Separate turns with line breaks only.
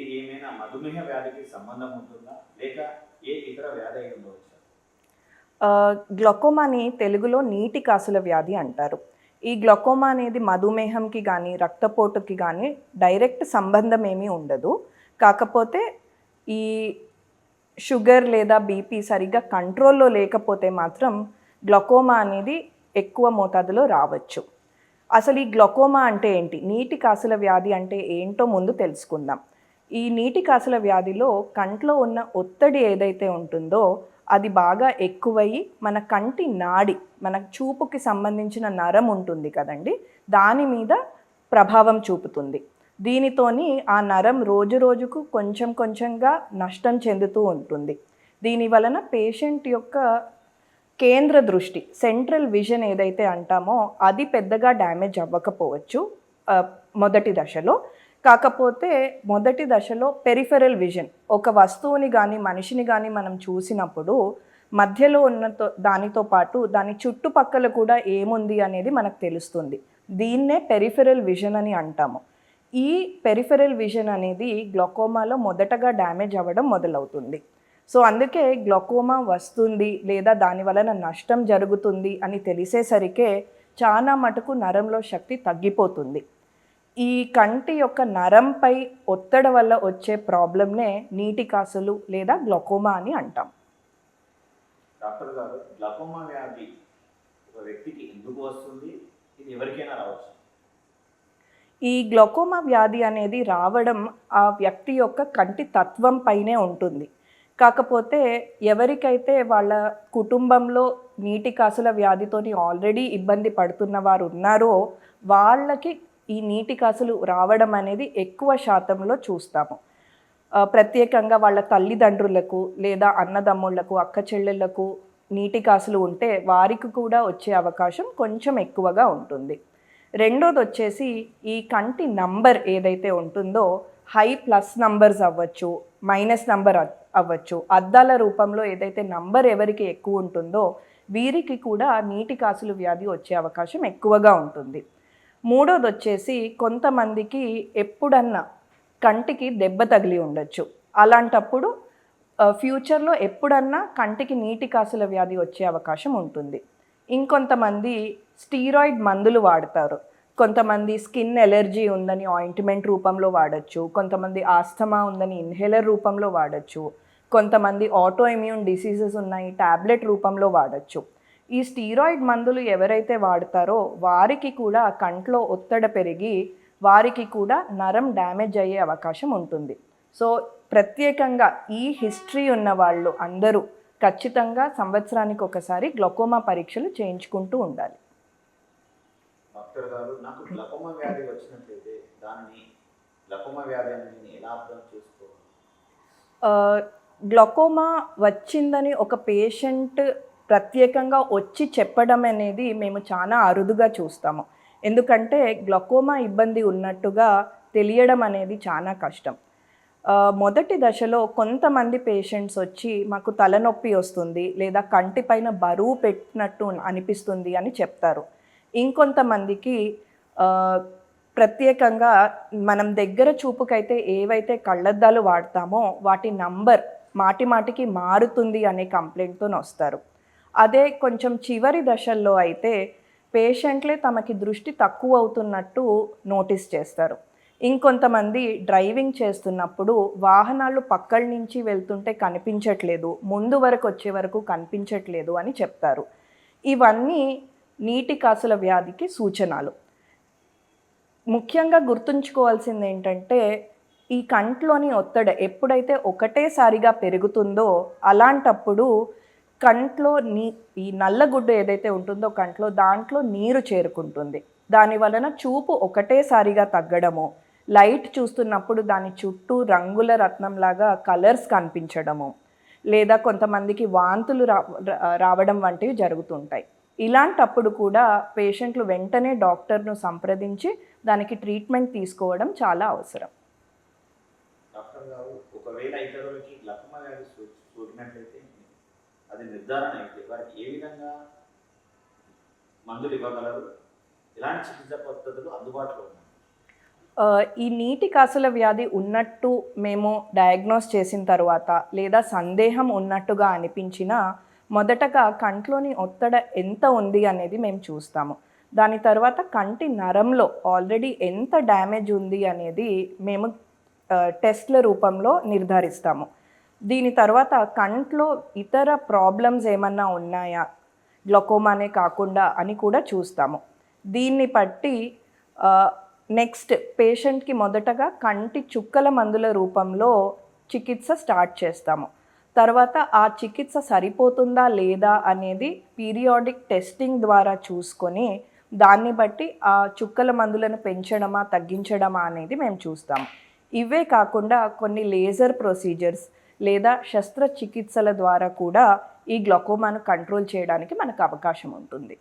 ఇది ఏమైనా మధుమేహ వ్యాధికి సంబంధం ఉంటుందా? లేక ఏ ఇతర వ్యాధి అయి
గ్లకోమాని తెలుగులో నీటి కాసుల వ్యాధి అంటారు. ఈ గ్లకోమా అనేది మధుమేహంకి కానీ రక్తపోటుకి కానీ డైరెక్ట్ సంబంధం ఏమీ ఉండదు. కాకపోతే ఈ షుగర్ లేదా బీపీ సరిగ్గా కంట్రోల్లో లేకపోతే మాత్రం గ్లకోమా అనేది ఎక్కువ మోతాదులో రావచ్చు. అసలు ఈ గ్లకోమా అంటే ఏంటి? నీటి కాసుల వ్యాధి అంటే ఏంటో ముందు తెలుసుకుందాం. ఈ నీటి కాసుల వ్యాధిలో కంట్లో ఉన్న ఒత్తిడి ఏదైతే ఉంటుందో అది బాగా ఎక్కువయ్యి మన కంటి నాడి మన చూపుకి సంబంధించిన నరం ఉంటుంది కదండి దాని మీద ప్రభావం చూపుతుంది. దీనితోని ఆ నరం రోజు రోజుకు కొంచెం కొంచెంగా నష్టం చెందుతూ ఉంటుంది. దీని వలన పేషెంట్ యొక్క కేంద్ర దృష్టి సెంట్రల్ విజన్ ఏదైతే అంటామో అది పెద్దగా డ్యామేజ్ అవ్వకపోవచ్చు మొదటి దశలో. కాకపోతే మొదటి దశలో పెరిఫెరల్ విజన్ ఒక వస్తువుని కానీ మనిషిని కానీ మనం చూసినప్పుడు మధ్యలో ఉన్నతో దానితో పాటు దాని చుట్టుపక్కల కూడా ఏముంది అనేది మనకు తెలుస్తుంది. దీన్నే పెరిఫెరల్ విజన్ అని అంటాము. ఈ పెరిఫెరల్ విజన్ అనేది గ్లకోమాలో మొదటగా డ్యామేజ్ అవ్వడం మొదలవుతుంది. సో అందుకే గ్లకోమా వస్తుంది లేదా దాని వలన నష్టం జరుగుతుంది అని తెలిసేసరికే చాలా మటుకు నరంలో శక్తి తగ్గిపోతుంది. ఈ కంటి యొక్క నరంపై ఒత్తిడి వల్ల వచ్చే ప్రాబ్లంనే నీటి కాసులు లేదా గ్లకోమా అని అంటాం.
డాక్టర్ గారు గ్లకోమా వ్యాధి ఒక వ్యక్తికి ఎందుకు వస్తుంది? ఇది ఎవరికైనా రావచ్చు.
ఈ గ్లకోమా వ్యాధి అనేది రావడం ఆ వ్యక్తి యొక్క కంటి తత్వం పైనే ఉంటుంది. కాకపోతే ఎవరికైతే వాళ్ళ కుటుంబంలో నీటి కాసుల వ్యాధితోని ఆల్రెడీ ఇబ్బంది పడుతున్న వారు ఉన్నారో వాళ్ళకి ఈ నీటి కాసులు రావడం అనేది ఎక్కువ శాతంలో చూస్తాము. ప్రత్యేకంగా వాళ్ళ తల్లిదండ్రులకు లేదా అన్నదమ్ముళ్ళకు అక్క చెల్లెళ్ళకు నీటి కాసులు ఉంటే వారికి కూడా వచ్చే అవకాశం కొంచెం ఎక్కువగా ఉంటుంది. రెండోది వచ్చేసి ఈ కంటి నంబర్ ఏదైతే ఉంటుందో హై ప్లస్ నంబర్స్ అవ్వచ్చు మైనస్ నంబర్ అవ్వచ్చు అద్దాల రూపంలో ఏదైతే నంబర్ ఎవరికి ఎక్కువ ఉంటుందో వీరికి కూడా నీటి కాసులు వ్యాధి వచ్చే అవకాశం ఎక్కువగా ఉంటుంది. మూడోది వచ్చేసి కొంతమందికి ఎప్పుడన్నా కంటికి దెబ్బ తగిలి ఉండొచ్చు. అలాంటప్పుడు ఫ్యూచర్లో ఎప్పుడన్నా కంటికి నీటి కాసుల వ్యాధి వచ్చే అవకాశం ఉంటుంది. ఇంకొంతమంది స్టీరాయిడ్ మందులు వాడతారు. కొంతమంది స్కిన్ ఎలర్జీ ఉందని ఆయింట్మెంట్ రూపంలో వాడచ్చు. కొంతమంది ఆస్థమా ఉందని ఇన్హేలర్ రూపంలో వాడచ్చు. కొంతమంది ఆటో ఇమ్యూన్ డిసీజెస్ ఉన్నాయి టాబ్లెట్ రూపంలో వాడచ్చు. ఈ స్టీరాయిడ్ మందులు ఎవరైతే వాడతారో వారికి కూడా కంట్లో ఒత్తిడి పెరిగి వారికి కూడా నరం డ్యామేజ్ అయ్యే అవకాశం ఉంటుంది. సో ప్రత్యేకంగా ఈ హిస్టరీ ఉన్న వాళ్ళు అందరూ ఖచ్చితంగా సంవత్సరానికి ఒకసారి గ్లకోమా పరీక్షలు చేయించుకుంటూ ఉండాలి.
డాక్టర్ గారు నాకు గ్లకోమా వ్యాధి వచ్చినట్లయితే దానిని గ్లకోమా వ్యాధి అని నేను ఎలా అర్థం చేసుకోవాలి?
ఆ, గ్లకోమా వచ్చిందని ఒక పేషెంట్ ప్రత్యేకంగా వచ్చి చెప్పడం అనేది మేము చాలా అరుదుగా చూస్తాము. ఎందుకంటే గ్లకోమా ఇబ్బంది ఉన్నట్టుగా తెలియడం అనేది చాలా కష్టం. మొదటి దశలో కొంతమంది పేషెంట్స్ వచ్చి మాకు తలనొప్పి వస్తుంది లేదా కంటిపైన బరువు పెట్టినట్టు అనిపిస్తుంది అని చెప్తారు. ఇంకొంతమందికి ప్రత్యేకంగా మనం దగ్గర చూపుకైతే ఏవైతే కళ్ళద్దాలు వాడతామో వాటి నంబర్ మాటి మాటికి మారుతుంది అనే కంప్లైంట్తో వస్తారు. అదే కొంచెం చివరి దశల్లో అయితే పేషెంట్లే తమకి దృష్టి తక్కువ అవుతున్నట్టు నోటీస్ చేస్తారు. ఇంకొంతమంది డ్రైవింగ్ చేస్తున్నప్పుడు వాహనాలు పక్కల నుంచి వెళ్తుంటే కనిపించట్లేదు ముందు వరకు వచ్చే వరకు కనిపించట్లేదు అని చెప్తారు. ఇవన్నీ నీటి కాసుల వ్యాధికి సూచనలు. ముఖ్యంగా గుర్తుంచుకోవాల్సింది ఏంటంటే ఈ కంట్లోని ఒత్తిడి ఎప్పుడైతే ఒకటేసారిగా పెరుగుతుందో అలాంటప్పుడు కంట్లో నీ ఈ నల్లగుడ్డు ఏదైతే ఉంటుందో కంట్లో దాంట్లో నీరు చేరుకుంటుంది. దాని వలన చూపు ఒకటేసారిగా తగ్గడము. లైట్ చూస్తున్నప్పుడు దాని చుట్టూ రంగుల రత్నంలాగా కలర్స్ కనిపించడము. లేదా కొంతమందికి వాంతులు రా రావడం వంటివి జరుగుతుంటాయి. ఇలాంటప్పుడు కూడా పేషెంట్లు వెంటనే డాక్టర్ను సంప్రదించి దానికి ట్రీట్మెంట్ తీసుకోవడం చాలా అవసరం.
ఒకవేళ ఇతరులకి వ్యాధి సోకినట్లయితే అది నిర్ధారణ అయితే వారికి ఏ విధంగా మందులు ఇవ్వగలరు? ఇలాంటి చికిత్స పద్ధతులు అందుబాటులో ఉన్నాయి?
ఈ నీటి కాసుల వ్యాధి ఉన్నట్టు మేము డయాగ్నోస్ చేసిన తర్వాత లేదా సందేహం ఉన్నట్టుగా అనిపించినా మొదటగా కంట్లోని ఒత్తడ ఎంత ఉంది అనేది మేము చూస్తాము. దాని తర్వాత కంటి నరంలో ఆల్రెడీ ఎంత డ్యామేజ్ ఉంది అనేది మేము టెస్ట్ల రూపంలో నిర్ధారిస్తాము. దీని తర్వాత కంట్లో ఇతర ప్రాబ్లమ్స్ ఏమన్నా ఉన్నాయా? గ్లకోమానే కాకుండా అని కూడా చూస్తాము. దీన్ని బట్టి నెక్స్ట్ పేషెంట్కి మొదటగా కంటి చుక్కల మందుల రూపంలో చికిత్స స్టార్ట్ చేస్తాము. తర్వాత ఆ చికిత్స సరిపోతుందా లేదా అనేది పీరియాడిక్ టెస్టింగ్ ద్వారా చూసుకొని దాన్ని బట్టి ఆ చుక్కల మందులను పెంచడమా తగ్గించడమా అనేది మేము చూస్తాము. ఇవే కాకుండా కొన్ని లేజర్ ప్రొసీజర్స్ లేదా శస్త్రచికిత్సల ద్వారా కూడా ఈ గ్లకోమాను కంట్రోల్ చేయడానికి మనకు అవకాశం ఉంటుంది.